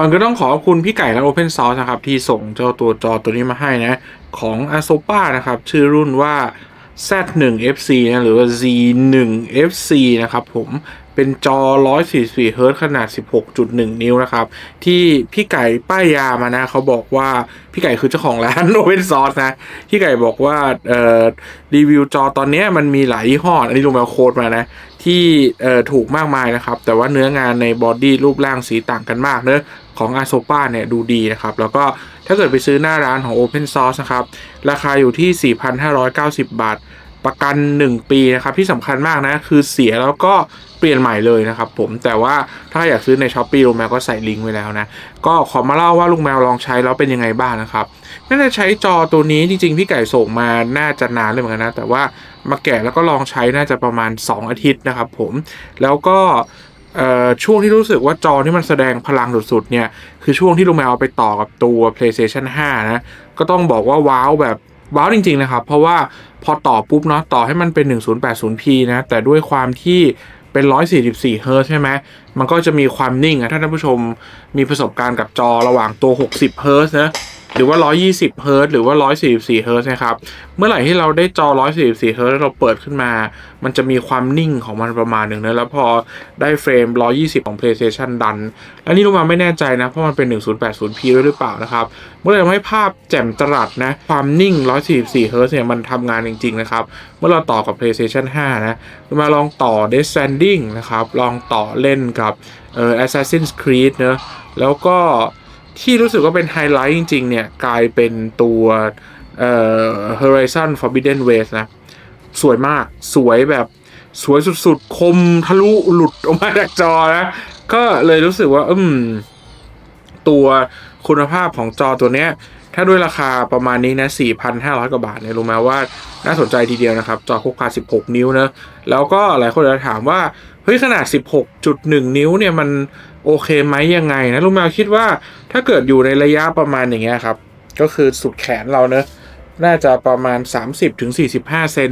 ก่อนก็ต้องขอขอบคุณพี่ไก่และ Open Source นะครับ ที่ส่งเจ้าตัวจอตัวนี้มาให้นะ ของ a s o p a นะครับ ชื่อรุ่นว่า Z1FC นะหรือว่า Z1FC นะครับผมเป็นจอ 144 เฮิรตซ์ขนาด 16.1 นิ้วนะครับ ที่พี่ไก่ป้ายยามานะ เขาบอกว่าพี่ไก่คือเจ้าของร้าน Open Source นะ พี่ไก่บอกว่าเอ่อรีวิวจอตอนนี้มันมีหลายยี่ห้อ อันนี้ลงมาโค้ดมานะ ที่เอ่อถูกมากมายนะครับ แต่ว่าเนื้องานในบอดี้รูปร่างสีต่างกันมากเนอะ ของ a s o p a เนี่ยดูดีนะครับ แล้วก็ถ้าเกิดไปซื้อหน้าร้านของ Open Source นะครับ ราคาอยู่ที่ 4,590 บาท ประกัน 1 ปีนะครับ ที่สำคัญมากนะ คือเสียแล้วก็เปลี่ยนใหม่เลยนะครับผมแต่ว่าถ้าอยากซื้อใน s h อ p e e ลุงแมวก็ใส่ลิงก์ไว้แล้วนะ ก็ขอมาเล่าว่าลุงแมวลองใช้แล้วเป็นยังไงบ้างนะครับน่าจะใช้จอตัวนี้จริง ๆ พี่ไก่ส่งมาน่าจะนานเลยเหมือนกันนะ แต่ว่ามาแกะแล้วก็ลองใช้น่าจะประมาณ 2 อาทิตย์นะครับผมแล้วก็ ช่วงที่รู้สึกว่าจอที่มันแสดงพลังสุดๆเนี่ย คือช่วงที่ลุงแมวเอาไปต่อกับตัว PlayStation 5 นะ ก็ต้องบอกว่าว้าวแบบว้าวจริง ๆ นะครับ เพราะว่าพอต่อปุ๊บเนาะต่อให้มันเป็น 1080p นะ แต่ด้วยความที่เป็น 144 เฮิร์ตใช่ไหม มันก็จะมีความนิ่งอะถ้าท่านผู้ชมมีประสบการณ์กับจอระหว่างตัว 60 เฮิร์ตนะ หรือว่า 120 เฮิร์ตหรือว่า 144 เฮิร์ตนะครับ เมื่อไหร่ที่เราได้จอ 144 เฮิร์ตแล้วเราเปิดขึ้นมา มันจะมีความนิ่งของมันประมาณหนึ่งนะ แล้วพอได้เฟรม 120 ของ PlayStation ดัน แล้วนี่ลงมาไม่แน่ใจนะ เพราะมันเป็น 1080p ด้วยหรือเปล่านะครับ เมื่อไหร่ทำให้ภาพแจ่มตรัสนะ ความนิ่ง 144 เฮิร์ตเนี่ยมันทำงานจริงๆนะครับ เมื่อเราต่อกับ PlayStation 5 นะมาลองต่อ Death Stranding นะครับ ลองต่อเล่นกับเอ่อ Assassin's Creed เนอะแล้วก็ ที่รู้สึกว่าเป็นไฮไลท์จริง ๆ เนี่ย กลายเป็นตัวเอ่อ Horizon Forbidden West นะ สวยมากสวยแบบสวยสุด ๆ คมทะลุหลุดออกมาจากจอนะ ก็เลยรู้สึกว่า อืม ตัวคุณภาพของจอตัวเนี้ย ถ้าด้วยราคาประมาณนี้นะ 4,500 กว่าบาทเนี่ย รู้ไหมว่าน่าสนใจทีเดียวนะครับ จอพกพา 16 นิ้วเนอะแล้วก็หลายคนจะถามว่า เฮ้ย ขนาด 16.1 นิ้วเนี่ย มันโอเคไหมยังไงนะลุงแมคิดว่า ถ้าเกิดอยู่ในระยะประมาณอย่างเงี้ยครับ ก็คือสุดแขนเราเนอะน่าจะประมาณ 30-45 เซน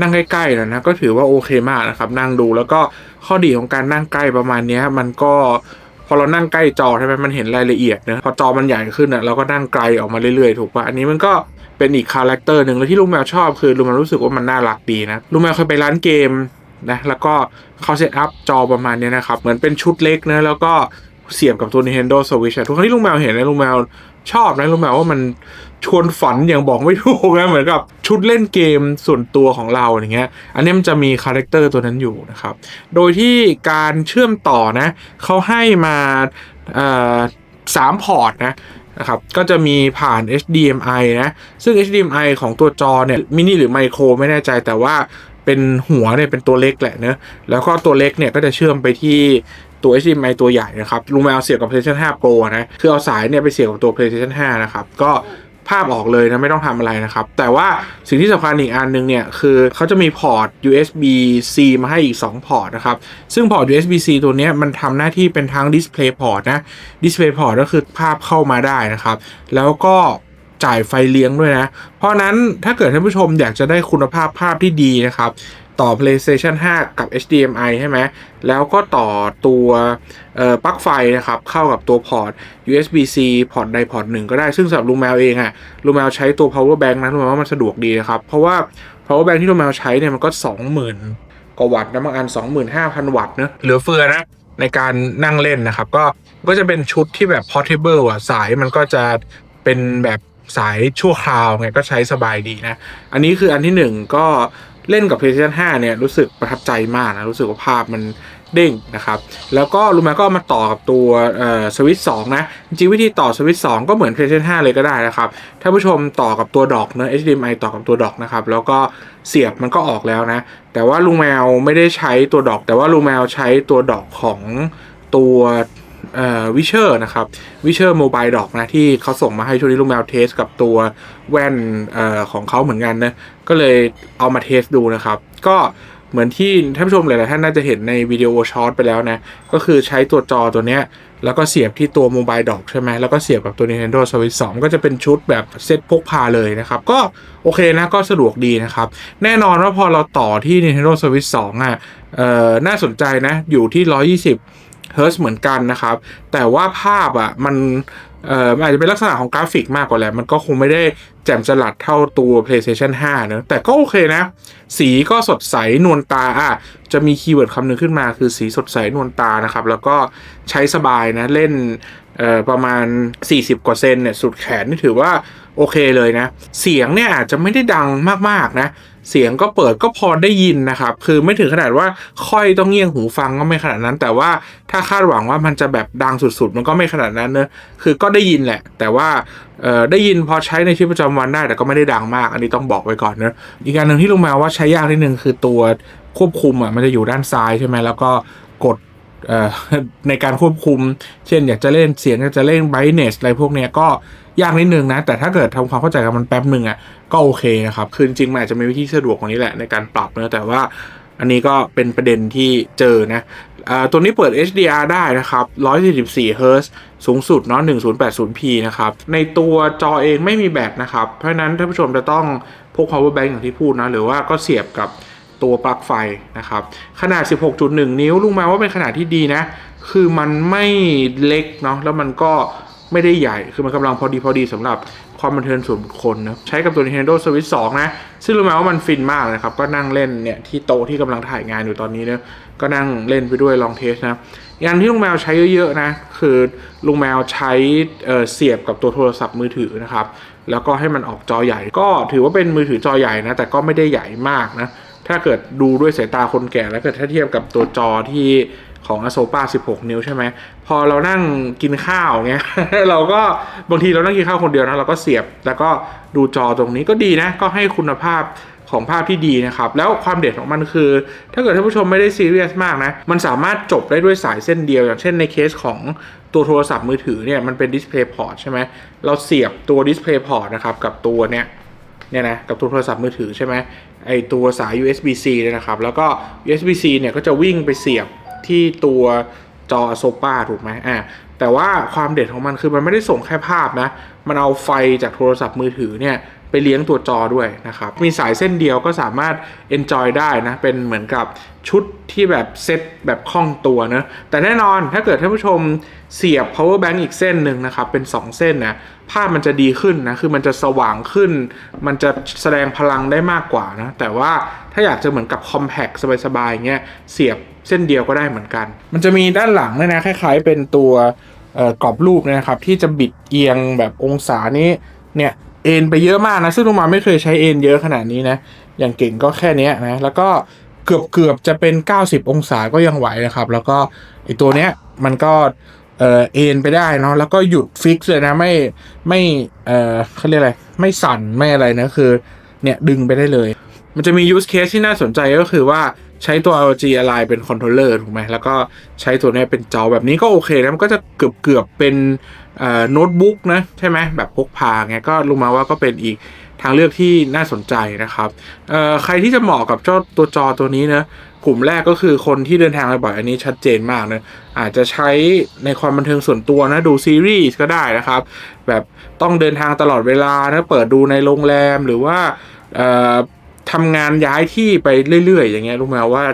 นั่งใกล้ๆนะนะก็ถือว่าโอเคมากนะครับ นั่งดูแล้วก็ข้อดีของการนั่งใกล้ประมาณนี้มันก็พอเรานั่งใกล้จอใช่ไหมมันเห็นรายละเอียดนะพอจอมันใหญ่ขึ้นอะเราก็นั่งไกลออกมาเรื่อยๆ ถูกปะอันนี้มันก็เป็นอีกคาแรคเตอร์หนึ่งแล้วที่ลุงแมวชอบคือลุงแมวรู้สึกว่ามันน่ารักดีนะลุงแมวเคยไปร้านเกมนะแล้วก็เขาเซตอัพจอประมาณนี้นะครับเหมือนเป็นชุดเล็กนะแล้วก็ เสียบกับตัว Nintendo Switch อะทุกครั้งที่ลุงแมวเห็นนะลุงแมวชอบนะลุงแมวว่ามันชวนฝันอย่างบอกไม่ถูกนะเหมือนกับชุดเล่นเกมส่วนตัวของเราอย่างเงี้ย อันนี้มันจะมีคาแรคเตอร์ตัวนั้นอยู่นะครับ โดยที่การเชื่อมต่อนะเขาให้มาสามพอร์ตนะนะครับ ก็จะมีผ่าน HDMI นะ ซึ่ง HDMI ของตัวจอเนี่ยมินิหรือไมโครไม่แน่ใจแต่ว่าเป็นหัวเนี่ยเป็นตัวเล็กแหละเนะแล้วก็ตัวเล็กเนี่ยก็จะเชื่อมไปที่ ตัว HDMI ตัวใหญ่นะครับลุงแมวเสียบกับ PlayStation 5 Pro นะคือเอาสายเนี่ยไปเสียบกับตัว PlayStation 5 นะครับก็ภาพออกเลยนะ ไม่ต้องทำอะไรนะครับ แต่ว่าสิ่งที่สำคัญอีกอันนึงเนี่ย คือเขาจะมีพอร์ต USB C มาให้อีก 2 พอร์ตนะครับ ซึ่งพอร์ต USB C ตัวนี้มันทำหน้าที่เป็นทั้ง Display Port นะ Display Port ก็คือภาพเข้ามาได้นะครับ แล้วก็จ่ายไฟเลี้ยงด้วยนะ เพราะนั้นถ้าเกิดท่านผู้ชมอยากจะได้คุณภาพภาพที่ดีนะครับ ต่อ PlayStation 5 กับ HDMI ใช่ไหมแล้วก็ต่อตัวปลั๊กไฟนะครับ เข้ากับตัวพอร์ต USB-C พอร์ตใดพอร์ตหนึ่งก็ได้ ซึ่งสำหรับลุงแมวเองอะลุงแมวใช้ตัว power bank นะลุงแมวว่ามันสะดวกดีนะครับ เพราะว่า power bank ที่ลุงแมวใช้เนี่ยมันก็ 20,000 กว่าวัตต์นะบางอัน 25,000 วัตต์เนอะเหลือเฟือนะในการนั่งเล่นนะครับ ก็ก็จะเป็นชุดที่แบบ portable อะสายมันก็จะเป็นแบบสายชั่วคราวไงก็ใช้สบายดีนะ อันนี้คืออันที่หนึ่งก็ เล่นกับ PlayStation 5 เนี่ยรู้สึกประทับใจมากนะรู้สึกว่าภาพมันเด้งนะครับ แล้วก็รู้ไหมก็มาต่อกับตัวสวิตช์สนะ จริงวิธีต่อสวิตช์สก็เหมือน PlayStation 5 เลยก็ได้นะครับถ้านผู้ชมต่อกับตัวดอกเนอะ HDMI ต่อกับตัวดอกนะครับ แล้วก็เสียบมันก็ออกแล้วนะ แต่ว่าลุงแมวไม่ได้ใช้ตัวดอก แต่ว่าลุงแมวใช้ตัวดอกของตัว วิเชอร์นะครับวิเชอร์โมบายดอกนะที่เขาส่งมาให้ช่วงนี้ลุงแมวเทสกับตัวแว่นเออของเขาเหมือนกันนะก็เลยเอามาเทสดูนะครับ ก็เหมือนที่ท่านผู้ชมหลายๆท่านน่าจะเห็นในวิดีโอช็อตไปแล้วนะ ก็คือใช้ตัวจอตัวเนี้ย แล้วก็เสียบที่ตัวโมบายดอกใช่ไหมแล้วก็เสียบกับตัว Nintendo Switch 2 ก็จะเป็นชุดแบบเซ็ตพกพาเลยนะครับ ก็โอเคนะก็สะดวกดีนะครับ แน่นอนว่าพอเราต่อที่ Nintendo Switch 2 อะเอ่อน่าสนใจนะ อยู่ที่ 120 เฮิร์เหมือนกันนะครับ แต่ว่าภาพอะมันเอ่ออาจจะเป็นลักษณะของกราฟิกมากกว่าแหละมันก็คงไม่ได้แจ่มจลัดเท่าตัว PlayStation 5เนอะแต่ก็โอเคนะ สีก็สดใสนวลตาอะจะมีคีย์เวิร์ดคำหนึ่งขึ้นมาคือสีสดใสนวลตานะครับ แล้วก็ใช้สบายนะเล่นเอ่อประมาณ 40 กว่าเซนเนี่ยสุดแขนนี่ถือว่าโอเคเลยนะ เสียงเนี่ยอาจจะไม่ได้ดังมากๆนะ เสียงก็เปิดก็พอได้ยินนะครับ คือไม่ถึงขนาดว่าค่อยต้องเงี่ยงหูฟังก็ไม่ขนาดนั้น แต่ว่าถ้าคาดหวังว่ามันจะแบบดังสุดๆ มันก็ไม่ขนาดนั้นเนอะคือก็ได้ยินแหละ แต่ว่าเอ่อได้ยินพอใช้ในชีวิตประจำวันได้แต่ก็ไม่ได้ดังมาก อันนี้ต้องบอกไว้ก่อนเนอะอีกการหนึ่งที่ลงมวว่าใช้ยากนิดนึงคือตัวควบคุมอะมันจะอยู่ด้านซ้ายใช่ไหมแล้วก็กดเอ่อในการควบคุม เช่นอยากจะเล่นเสียงอยากจะเล่น brightness อะไรพวกเนี้ยก็ ยากนิดนึงนะ แต่ถ้าเกิดทำความเข้าใจกับมันแป๊บหนึ่งอะก็โอเคนะครับ คือจริงๆมันอาจจะมีวิธีสะดวกกว่านี้แหละในการปรับเนอะแต่ว่าอันนี้ก็เป็นประเด็นที่เจอนะอ่าตัวนี้เปิด HDR ได้นะครับ144 Hz สูงสุดเนาะ 1080p นะครับ ในตัวจอเองไม่มีแบตนะครับ เพราะฉะนั้นท่านผู้ชมจะต้องพก power bank อย่างที่พูดนะ หรือว่าก็เสียบกับตัวปลั๊กไฟนะครับ ขนาด 16.1 นิ้วลุงมาว่าเป็นขนาดที่ดีนะ คือมันไม่เล็กเนาะ แล้วมันก็ ไม่ได้ใหญ่ คือมันกำลังพอดีพอดีสำหรับความบันเทิงส่วนบุคคลนะใช้กับตัว Nintendo Switch 2 นะ ซึ่งรู้ไหมว่ามันฟินมากนะครับ ก็นั่งเล่นเนี่ยที่โต๊ะที่กำลังถ่ายงานอยู่ตอนนี้เนี่ยก็นั่งเล่นไปด้วยลองเทสนะอีกอันที่ลุงแมวใช้เยอะๆนะ คือลุงแมวใช้เอ่อเสียบกับตัวโทรศัพท์มือถือนะครับ แล้วก็ให้มันออกจอใหญ่ ก็ถือว่าเป็นมือถือจอใหญ่นะ แต่ก็ไม่ได้ใหญ่มากนะ ถ้าเกิดดูด้วยสายตาคนแก่แล้วเกิดถ้าเทียบกับตัวจอที่ ของ a s o p a 16 นิ้วใช่ไหม พอเรานั่งกินข้าวเงี้ย เราก็บางทีเรานั่งกินข้าวคนเดียวนะ เราก็เสียบ แล้วก็ดูจอตรงนี้ก็ดีนะ ก็ให้คุณภาพของภาพที่ดีนะครับ แล้วความเด็ดของมันคือ ถ้าเกิดท่านผู้ชมไม่ได้ซีเรียสมากนะ มันสามารถจบได้ด้วยสายเส้นเดียว อย่างเช่นในเคสของตัวโทรศัพท์มือถือเนี่ย มันเป็นดิสเพลย์พอร์ตใช่ไหม เราเสียบตัวดิสเพลย์พอร์ตนะครับกับตัวเนี่ยเนี่ยนะกับตัวโทรศัพท์มือถือใช่ไหมไอตัวสาย USB-C เนี่ยนะครับ แล้วก็ USB-C เนี่ยก็จะวิ่งไปเสียบ ที่ตัวจอโซปาถูกไหมอ่าแต่ว่าความเด็ดของมันคือมันไม่ได้ส่งแค่ภาพนะ มันเอาไฟจากโทรศัพท์มือถือเนี่ยไปเลี้ยงตัวจอด้วยนะครับ มีสายเส้นเดียวก็สามารถ enjoy ได้นะ เป็นเหมือนกับชุดที่แบบเซ็ตแบบคล่องตัวนะ แต่แน่นอนถ้าเกิดท่านผู้ชมเสียบ power bank อีกเส้นหนึ่งนะครับ เป็น 2 เส้นนะ ภาพมันจะดีขึ้นนะ คือมันจะสว่างขึ้น มันจะแสดงพลังได้มากกว่านะ แต่ว่าถ้าอยากจะเหมือนกับ compact สบายๆเงี้ย เสียบ เส้นเดียวก็ได้เหมือนกัน มันจะมีด้านหลังเนี่ยนะคล้าย ๆ เป็นตัวกรอบรูปนะครับ ที่จะบิดเอียงแบบองศานี้เนี่ยเอ็นไปเยอะมากนะซึ่งลุงมาไม่เคยใช้เอ็นเยอะขนาดนี้นะอย่างเก่งก็แค่นี้นะแล้วก็เกือบเกือบจะเป็น 90 องศาก็ยังไหวนะครับ แล้วก็ไอตัวเนี้ยมันก็เออเอ็นไปได้เนาะแล้วก็หยุดฟิกซ์เลยนะไม่ไม่เออเขาเรียกอะไรไม่สั่นไม่อะไรนะคือเนี่ยดึงไปได้เลย มันจะมี use case ที่น่าสนใจก็คือว่า ใช้ตัว LG Align เป็นคอนโทรลเลอร์ถูกไหมแล้วก็ใช้ตัวนี้เป็นจอแบบนี้ก็โอเคนะมันก็จะเกือบเกือบเป็นโน้ตบุ๊กนะใช่ไหมแบบพกพาไงก็ลงมาว่าก็เป็นอีกทางเลือกที่น่าสนใจนะครับใครที่จะเหมาะกับเจ้าตัวจอตัวนี้นะกลุ่มแรกก็คือคนที่เดินทางบ่อยๆอันนี้ชัดเจนมากนะอาจจะใช้ในความบันเทิงส่วนตัวนะดูซีรีส์ก็ได้นะครับ แบบต้องเดินทางตลอดเวลานะเปิดดูในโรงแรมหรือว่า ทำงานย้ายที่ไปเรื่อย ๆ อย่างเงี้ยรู้ไหมว่า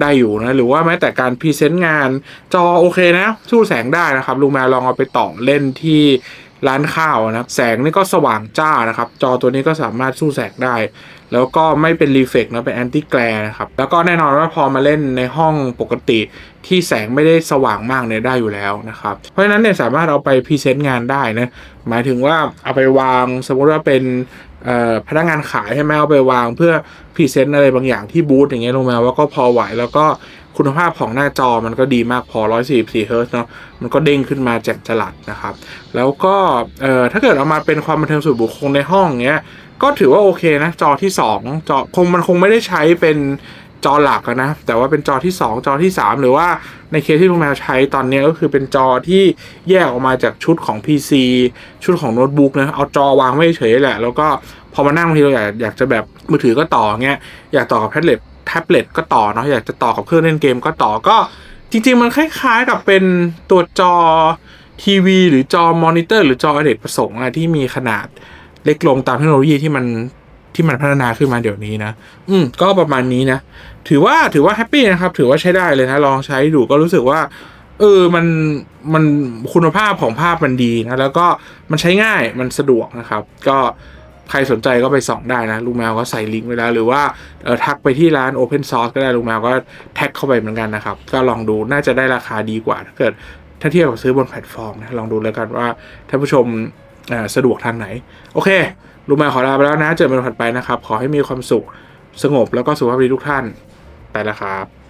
ได้อยู่นะหรือว่าแม้แต่การพรีเซนต์งานจอโอเคนะสู้แสงได้นะครับลุงแมวลองเอาไปต่อเล่นที่ร้านข้าวนะครับแสงนี่ก็สว่างจ้านะครับ จอตัวนี้ก็สามารถสู้แสงได้ แล้วก็ไม่เป็นรีเฟกนะเป็นแอนตี้แกลนะครับ แล้วก็แน่นอนว่าพอมาเล่นในห้องปกติที่แสงไม่ได้สว่างมากเนี่ยได้อยู่แล้วนะครับ เพราะฉะนั้นเนี่ยสามารถเอาไปพรีเซนต์งานได้นะหมายถึงว่าเอาไปวางสมมติว่าเป็น พนักงานขายให้แม่เอาไปวาง เพื่อพรีเซนต์อะไรบางอย่างที่บูธอย่างเงี้ยลงมาว่าก็พอไหวแล้วก็คุณภาพของหน้าจอมันก็ดีมากพอ 144เฮิร์ตเนาะมันก็เด้งขึ้นมาแจ่มจลัดนะครับ แล้วก็ถ้าเกิดเอามาเป็นความบันเทิงส่วนบุคคลในห้องเงี้ยก็ถือว่าโอเคนะ จอที่ 2 จอคงมันคงไม่ได้ใช้เป็น จอหลักอะนะ แต่ว่าเป็นจอที่ 2 จอที่ 3 หรือว่าในเคสที่ลุงแมวใช้ตอนนี้ก็คือเป็นจอที่แยกออกมาจากชุดของ PC ชุดของโน้ตบุ๊กนะเอาจอวางไว้เฉยๆแหละ แล้วก็พอมานั่งบางทีเราอยากอยากจะแบบมือถือก็ต่อเงี้ยอยากต่อกับแท็บเล็ตแท็บเล็ตก็ต่อเนาะอยากจะต่อกับเครื่องเล่นเกมก็ต่อก็จริงๆ มันคล้ายๆกับเป็นตัวจอทีวี หรือจอมอนิเตอร์ หรือจออเนกประสงค์อะที่มีขนาดเล็กลงตามเทคโนโลยีที่มัน ที่มันพัฒนาขึ้นมาเดี๋ยวนี้นะ อืม ก็ประมาณนี้นะ ถือว่าถือว่าแฮปปี้นะครับ ถือว่าใช้ได้เลยนะ ลองใช้ดูก็รู้สึกว่า เออ มันมันคุณภาพของภาพมันดีนะ แล้วก็มันใช้ง่ายมันสะดวกนะครับ ก็ใครสนใจก็ไปส่องได้นะลุงแมวก็ใส่ลิงก์ไว้แล้ว หรือว่าเออทักไปที่ร้าน Open Source ก็ได้ลุงแมวก็แท็กเข้าไปเหมือนกันนะครับ ก็ลองดูน่าจะได้ราคาดีกว่า ถ้าเกิดถ้าเทียบกับซื้อบนแพลตฟอร์มนะลองดูแล้วกันว่าท่านผู้ชมอ่อสะดวกทางไหน โอเค ลุงแมวขอลาไปแล้วนะ เจอกันวันถัดไปนะครับ ขอให้มีความสุขสงบแล้วก็สุขภาพดีทุกท่าน ไปแล้วครับ